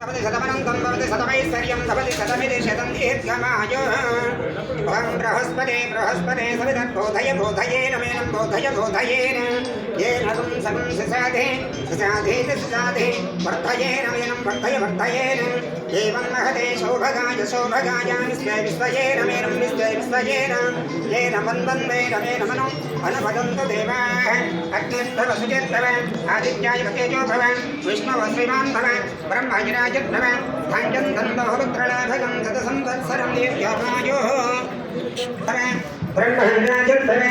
भवति शतमनन्तं भवति शतमैश्वर्यं भवति शतमिति शतं दीर्घमायुः त्वं बृहस्पते बृहस्पते सवितर्बोधय बोधयेन मेनं बोधय बोधयेन येन तं सगं सिसाधे सिसाधेति सिसाधे वर्धयेन मेनं वर्धय वर्धयेन एवं महते सौभगाय सौभगाय विश्वे विश्वयेन मेनं विश्वे विश्वयेन येन वन्दन्वेन मेन मनो अनवदन्तु देवाः अग्निर्भव सुचिर्भव आदित्याय तेजो भव विष्णव श्रीमान् भव ब्रह्मगिराजद्भव धान्यं धन्वरुद्रलाभगं तदसंवत्सरं दीर्घमायुः भव ब्रह्मगिराजद्भव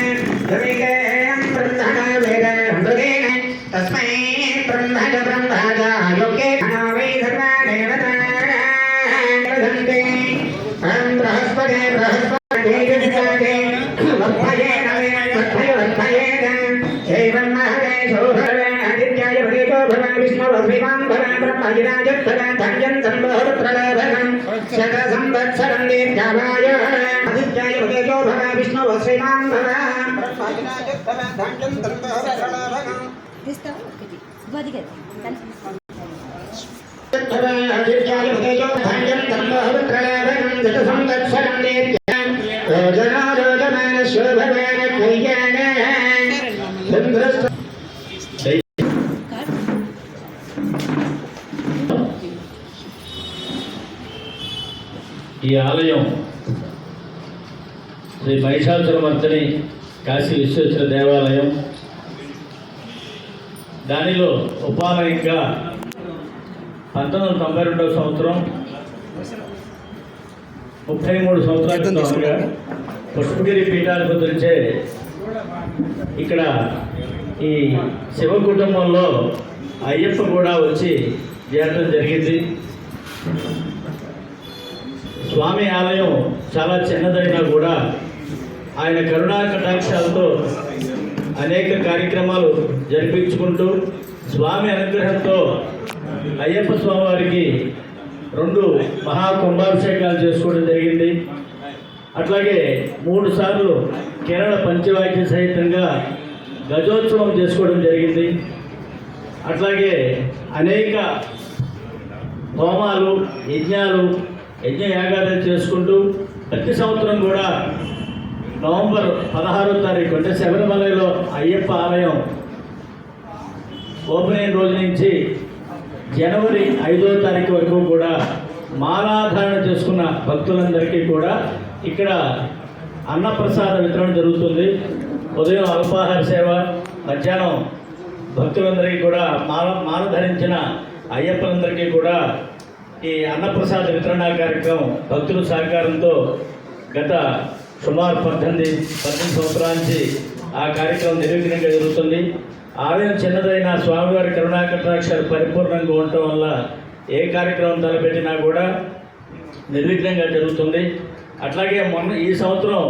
వర్ధంతి బృహస్పతి బృహస్పతి విష్ణుర్భిమాం భవన్ బ్రహ్మగిరాజత్తరం ధన్యం సంభోహ ప్రలాభనం శత సంవత్సరం దీర్ఘాయ ఆదిత్యాయ భవేతో భవ విష్ణు శ్రీమాన్ భవ ఈ ఆలయం శ్రీ మహిషాసురమర్దిని కాశీ విశ్వేశ్వర దేవాలయం. దానిలో ఉపాలయంగా పంతొమ్మిది వందల తొంభై రెండవ సంవత్సరం ముప్పై మూడు సంవత్సరాల క్రితంగా పుష్పగిరి పీఠాధిపతులచే ఇక్కడ ఈ శివ కుటుంబంలో అయ్యప్ప కూడా వచ్చి చేరడం జరిగింది. స్వామి ఆలయం చాలా చిన్నదైనా కూడా ఆయన కరుణా కటాక్షాలతో అనేక కార్యక్రమాలు జరిపించుకుంటూ స్వామి అనుగ్రహంతో అయ్యప్ప స్వామి వారికి రెండు మహా కుంభాభిషేకాలు చేసుకోవడం జరిగింది. అట్లాగే మూడు సార్లు కేరళ పంచవాక్య సహితంగా గజోత్సవం చేసుకోవడం జరిగింది. అట్లాగే అనేక హోమాలు యజ్ఞాలు యజ్ఞ యాగాలు చేసుకుంటూ ప్రతి సంవత్సరం కూడా నవంబర్ పదహారో తారీఖు అంటే శబరిమలలో అయ్యప్ప ఆలయం ఓపెన్ అయిన రోజు నుంచి జనవరి ఐదో తారీఖు వరకు కూడా మాలాధారణ చేసుకున్న భక్తులందరికీ కూడా ఇక్కడ అన్నప్రసాద వితరణ జరుగుతుంది. ఉదయం అల్పాహార సేవ మధ్యాహ్నం భక్తులందరికీ కూడా మాల మాల ధరించిన అయ్యప్పలందరికీ కూడా ఈ అన్నప్రసాద వితరణ కార్యక్రమం భక్తుల సహకారంతో గత సుమారు పద్దెనిమిది పద్దెనిమిది సంవత్సరాల నుంచి ఆ కార్యక్రమం నిర్విఘ్నంగా జరుగుతుంది. ఆలయం చిన్నదైన స్వామివారి కరుణాకటాక్షాలు పరిపూర్ణంగా ఉండటం వల్ల ఏ కార్యక్రమం తలపెట్టినా కూడా నిర్విఘ్నంగా జరుగుతుంది. అట్లాగే మొన్న ఈ సంవత్సరం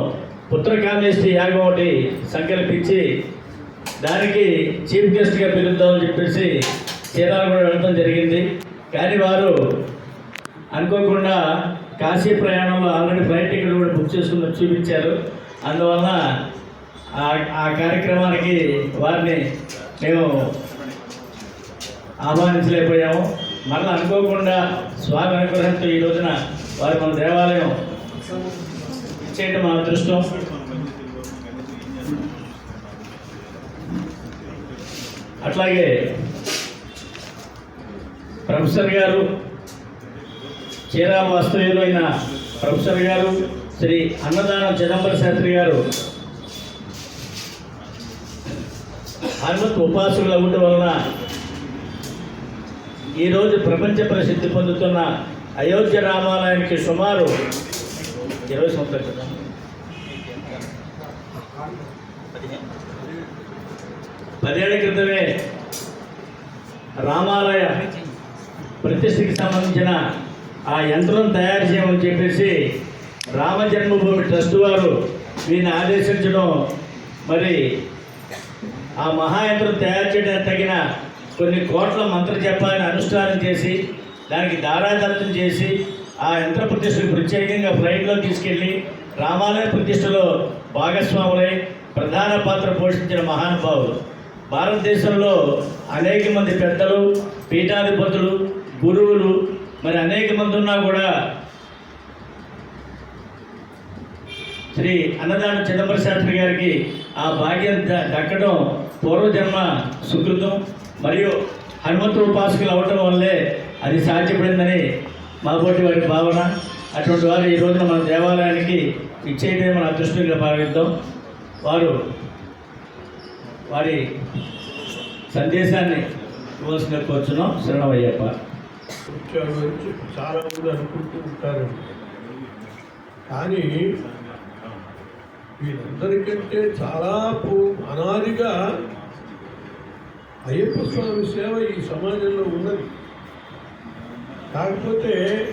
పుత్రకామేష్టి యాగం ఒకటి సంకల్పించి దానికి చీఫ్ గెస్ట్గా పిలుద్దామని చెప్పేసి చీరాల కూడా వెళ్ళడం జరిగింది. కానీ వారు అనుకోకుండా కాశీ ప్రయాణంలో ఆల్రెడీ ఫ్లైట్ టికెట్ కూడా బుక్ చేసుకుని చూపించారు. అందువలన ఆ- ఆ కార్యక్రమానికి వారిని మేము ఆహ్వానించలేకపోయాము. మళ్ళీ అనుకోకుండా స్వామి అనుగ్రహంతో ఈ రోజున వారు మన దేవాలయం చేయడం మా అదృష్టం. అట్లాగే ప్రొఫెసర్ గారు చీరామ వాస్తవ్యులు అయిన ప్రొఫెసర్ గారు శ్రీ అన్నదానం చిదంబర శాస్త్రి గారు హనుమత్ ఉపాసులు అవ్వటం వలన ఈరోజు ప్రపంచ ప్రసిద్ధి పొందుతున్న అయోధ్య రామాలయానికి సుమారు ఇరవై సంవత్సరాలు కదా? పదేళ్ళ క్రితమే రామాలయ ప్రతిష్టకి సంబంధించిన ఆ యంత్రం తయారు చేయమని చెప్పేసి రామ జన్మభూమి ట్రస్ట్ వారు దీన్ని ఆదేశించడం మరి ఆ మహాయంత్రం తయారు చేయడానికి తగిన కొన్ని కోట్ల మంత్ర జపాన్ని అనుష్ఠానం చేసి దానికి దారాదత్తం చేసి ఆ యంత్ర ప్రతిష్టకు ప్రత్యేకంగా ఫ్లైట్లో తీసుకెళ్ళి రామాలయ ప్రతిష్టలో భాగస్వాములై ప్రధాన పాత్ర పోషించిన మహానుభావులు భారతదేశంలో అనేక మంది పెద్దలు పీఠాధిపతులు గురువులు మరి అనేక మంది ఉన్నా కూడా శ్రీ అన్నదాన చిదంబర శాస్త్రి గారికి ఆ భాగ్యం దక్కడం పూర్వజన్మ సుకృతం మరియు హనుమంతు ఉపాసకులు అవటం వల్లే అది సాధ్యపడిందని మాబోటి వారి భావన. అటువంటి వారు ఈ రోజున మన దేవాలయానికి ఇచ్చేటే మన అదృష్టంగా భావిద్దాం. వారు వారి సందేశాన్ని ఇవ్వాల్సిన కూర్చున్నాం. శరణమయ్యప్ప. చాలా మంది అనుకుంటూ ఉంటారు. కానీ వీళ్ళందరికంటే చాలా అనాదిగా అయ్యప్ప స్వామి సేవ ఈ సమాజంలో ఉన్నది. కాకపోతే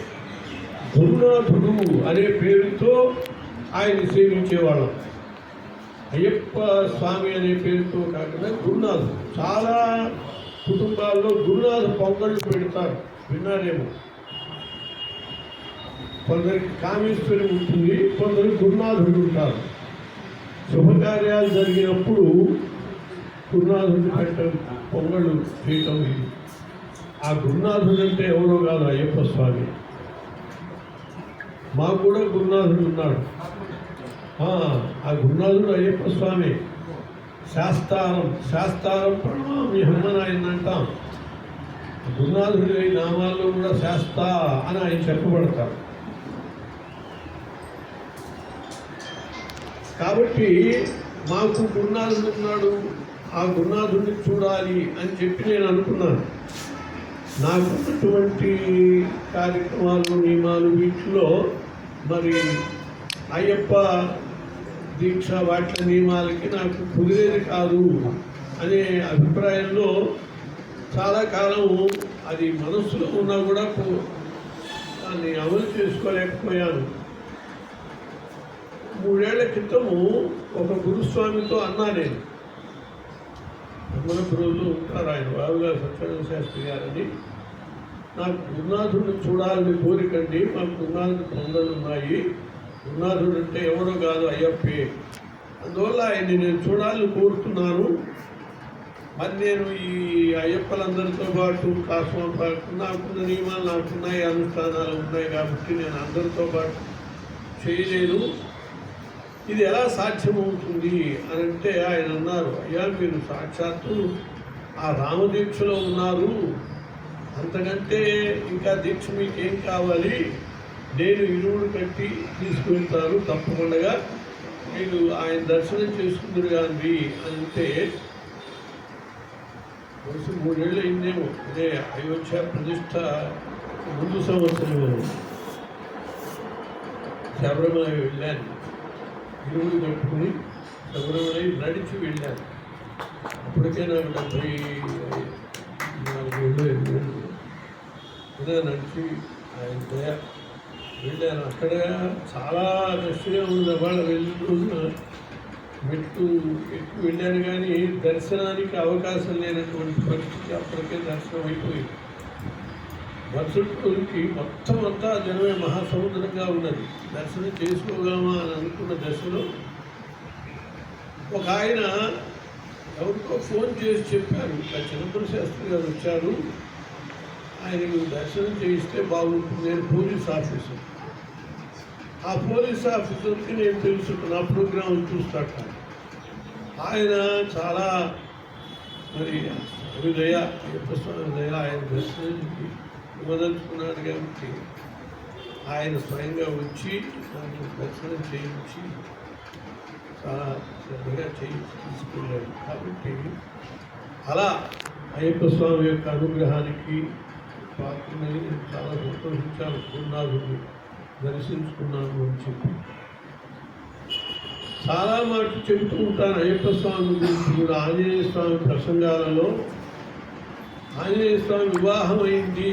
గురునాథుడు అనే పేరుతో ఆయన సేవించేవాళ్ళం. అయ్యప్ప స్వామి అనే పేరుతో కాకుండా గురునాథుడు. చాలా కుటుంబాల్లో గురునాథ పొంగళ్ళు పెడతారు. విన్నారేమో? కొందరికి కామేశ్వరి ఉంటుంది కొందరు గురునాథుడు ఉంటారు. శుభకార్యాలు జరిగినప్పుడు గురునాథుడు పెట్టడం పొంగళ్ళు చేయటం ఇది. ఆ గురునాథుడు అంటే ఎవరో కాదు అయ్యప్ప స్వామి. మాకు కూడా గురునాథుడు ఉన్నాడు. ఆ, గురునాథుడు అయ్యప్ప స్వామి. శాస్తారం శాస్తారం ప్రణామి హనుమన్ అంటాం. గురునాథుడి నామాల్లో కూడా శాస్త అని ఆయన చెప్పబడతారు. కాబట్టి మాకు గురునాథుడు ఉన్నాడు ఆ గురునాథుడిని చూడాలి అని చెప్పి నేను అనుకున్నాను. నాకున్నటువంటి కార్యక్రమాలు నియమాలు వీటిలో మరి అయ్యప్ప దీక్ష వాటి నియమాలకి నాకు కుదిరేది కాదు అనే అభిప్రాయంలో చాలా కాలం అది మనస్సులో ఉన్నా కూడా దాన్ని అమలు చేసుకోలేకపోయాను. మూడేళ్ళ క్రితము ఒక గురుస్వామితో అన్నా నేను మన గురువులు ఉంటారు ఆయన. బాబుగారు సత్యనారాయణ శాస్త్రి గారని. నాకు గురునాథుడిని చూడాలని కోరికండి. మాకు గురునాథుడి తొందరలు ఉన్నాయి. గురునాథుడు అంటే ఎవరో కాదు అయ్యప్పే. అందువల్ల ఆయన్ని నేను చూడాలని కోరుతున్నాను. మరి నేను ఈ అయ్యప్పలందరితో పాటు కాస్మ పాటు నాకున్న నియమాలు నాకున్నాయి అనుష్ఠానాలు ఉన్నాయి కాబట్టి నేను అందరితో పాటు చేయలేదు. ఇది ఎలా సాధ్యమవుతుంది అని అంటే ఆయన అన్నారు అయ్యా మీరు సాక్షాత్తు ఆ రామదీక్షలో ఉన్నారు. అంతకంటే ఇంకా దీక్ష మీకు ఏం కావాలి? నేను ఇరువుడు కట్టి తీసుకువెళ్తాను తప్పకుండా మీరు ఆయన దర్శనం చేసుకుందరు కానీ అంటే వరుస మూడేళ్ళు అయిందేమో. అదే అయోధ్య ప్రతిష్ట ముందు సంవత్సరం. శబరిమల వెళ్ళాను. ఇరువులు కట్టుకుని శబరిమల నడిచి వెళ్ళాను అప్పటికే నాకు డెబ్బై నాలుగు ఏళ్ళు ఎనిమిది ఇలా నడిచి ఆయన దయ వెళ్ళాను అక్కడ చాలా రష్గా ఉంది. వాళ్ళ వెళ్ళిన రోజున మెట్లు ఎక్కువ వెళ్ళాను కానీ దర్శనానికి అవకాశం లేనటువంటి పరిస్థితి అప్పటికే దర్శనం అయిపోయింది. మరుసటి రోజుకి మొత్తం అంతా జనమే మహాసముద్రంగా ఉన్నది. దర్శనం చేసుకోగామా అని అనుకున్న దశలో ఒక ఆయన ఎవరికో ఫోన్ చేసి చెప్పారు. ఆ చిన్నపుర శాస్త్రి గారు వచ్చారు. ఆయనకు దర్శనం చేయిస్తే బాగుంటుంది. నేను పోలీస్ ఆఫీసర్. ఆ పోలీస్ ఆఫీసర్కి నేను తెలుసుకున్న ప్రోగ్రామ్ ప్రోగ్రాం చూస్తాట ఆయన చాలా మరి హృదయ దయ ఆయన దర్శనం ఇవ్వదలుచుకున్నాడు కాబట్టి ఆయన స్వయంగా వచ్చి నన్ను దర్శనం చేయించి చాలా శ్రద్ధగా చేయించి తీసుకెళ్ళాడు కాబట్టి అలా అయ్యప్ప స్వామి యొక్క అనుగ్రహానికి పాత్రమై నేను చాలా సంతోషించాను గురునాథుడిని దర్శించుకున్నాను అని చెప్పి. చాలా మటుకు చెబుతూ ఉంటాను అయ్యప్ప స్వామి గురించి కూడా. ఆంజనేయ స్వామి ప్రసంగాలలో ఆంజనేయ స్వామి వివాహం అయింది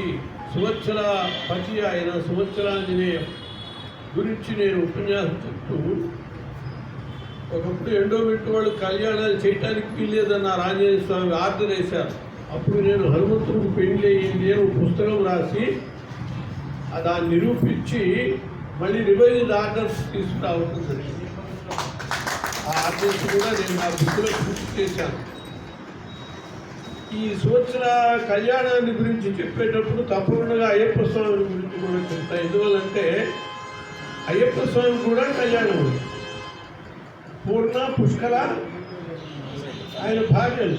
సంవత్సర పతి ఆయన సంవత్సరాంజనేయ గురించి నేను ఉపన్యాసం చెప్తూ ఒకప్పుడు ఎండోమెంట్ వాళ్ళు కళ్యాణాలు చేయటానికి వీల్లేదన్నారు ఆంజనేయ స్వామి ఆర్డర్ వేశారు. అప్పుడు నేను హనుమంతుడికి పెళ్ళి అయ్యింది అని పుస్తకం రాసి దాన్ని నిరూపించి మళ్ళీ రివైజ్డ్ ఆర్డర్స్ తీసుకురావడం జరిగింది. ఆ ఆర్డర్స్ కూడా నేను నా బుక్లో పూర్తి చేశాను. ఈ సంవత్సర కళ్యాణాన్ని గురించి చెప్పేటప్పుడు తప్పకుండా అయ్యప్ప స్వామి గురించి కూడా చెప్తా. ఎందువల్లంటే అయ్యప్ప స్వామి కూడా కళ్యాణం. ఉంది పూర్ణ పుష్కర ఆయన భార్యలు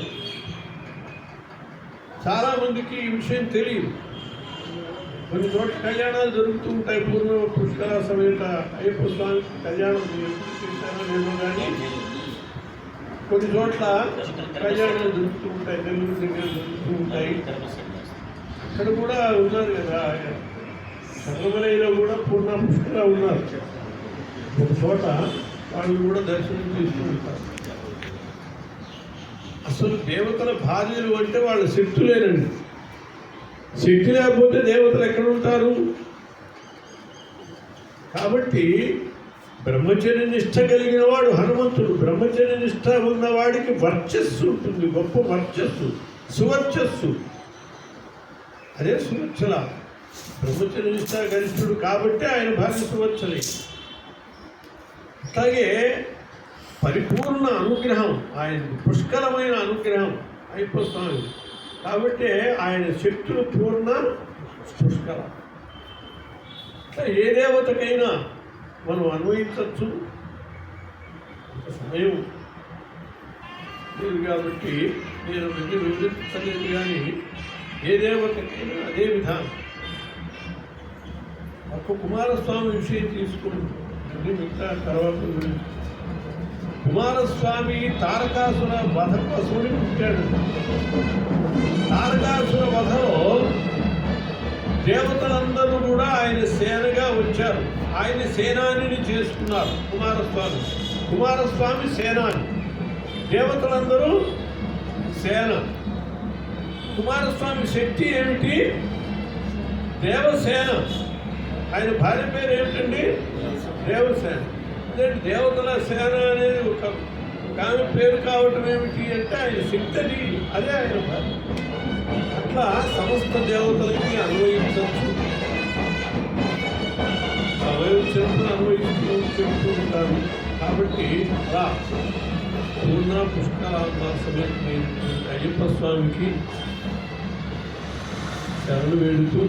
చాలామందికి ఈ విషయం తెలియదు. కొన్ని చోట్ల కళ్యాణాలు జరుగుతూ ఉంటాయి. పూర్ణ పుష్కర సమేత అయ్యప్ప స్వామికి కళ్యాణం చేశారో లేదో కానీ కొన్ని చోట్ల కళ్యాణాలు జరుగుతూ ఉంటాయి తెలుగు దగ్గర జరుగుతూ ఉంటాయి. అక్కడ కూడా ఉన్నారు కదా శబరిమలలో కూడా పూర్ణ ఉన్నారు. ఒక చోట వాళ్ళు కూడా దర్శనం చేస్తూ అసలు దేవతల భార్యలు అంటే వాళ్ళ శక్తులేనండి. శక్తి లేకపోతే దేవతలు ఎక్కడ ఉంటారు? కాబట్టి బ్రహ్మచర్య నిష్ట కలిగిన వాడు హనుమంతుడు. బ్రహ్మచర్య నిష్ట ఉన్నవాడికి వర్చస్సు ఉంటుంది. గొప్ప వర్చస్సు. సువర్చస్సు. అదే సువర్చల. బ్రహ్మచర్య నిష్ట గరిష్ఠుడు కాబట్టి ఆయన భార్య సువర్చలే. అట్లాగే పరిపూర్ణ అనుగ్రహం ఆయన పుష్కలమైన అనుగ్రహం అయ్యప్ప స్వామి కాబట్టి ఆయన శక్తులు పూర్ణ పుష్కల. ఇట్లా ఏ దేవతకైనా మనం అన్వయించవచ్చు ఒక సమయం లేదు కాబట్టి నేను మీకు వివరించలేదు కానీ ఏ దేవతకైనా అదే విధానం. ఒక కుమారస్వామి విషయం తీసుకుంటుంది మిగతా తర్వాత గురించి కుమారస్వామి తారకాసుర వధ కోసమని పుట్టాడు. తారకాసుర వధలో దేవతలందరూ కూడా ఆయన సేనగా వచ్చారు. ఆయన సేనాని చేసుకున్నారు. కుమారస్వామి. కుమారస్వామి సేనాని. దేవతలందరూ సేన. కుమారస్వామి శక్తి ఏమిటి? దేవసేన. ఆయన భార్య పేరు ఏమిటండి? దేవసేన. అంటే దేవతల సేన అనేది ఒక ఒక ఆమె పేరు కావటం ఏమిటి అంటే ఆయన శక్తి అది. అదే ఆయన భార్య. అట్లా సమస్త దేవతలకి అన్వయించవచ్చు. సమయం వచ్చినప్పుడు అన్వయిస్తూ చెప్తూ ఉంటారు. కాబట్టి రా పూర్ణ పుష్కరాత్మ సమేతమైనటువంటి అయ్యప్ప స్వామికి శరణు వేడుతూ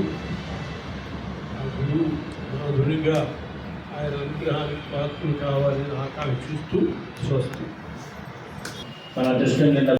ఆ గురువు మాధురిగా ఆయన అనుగ్రహానికి పాత్రలు కావాలని ఆకాంక్షిస్తూ స్వస్తి. మన అదృష్టం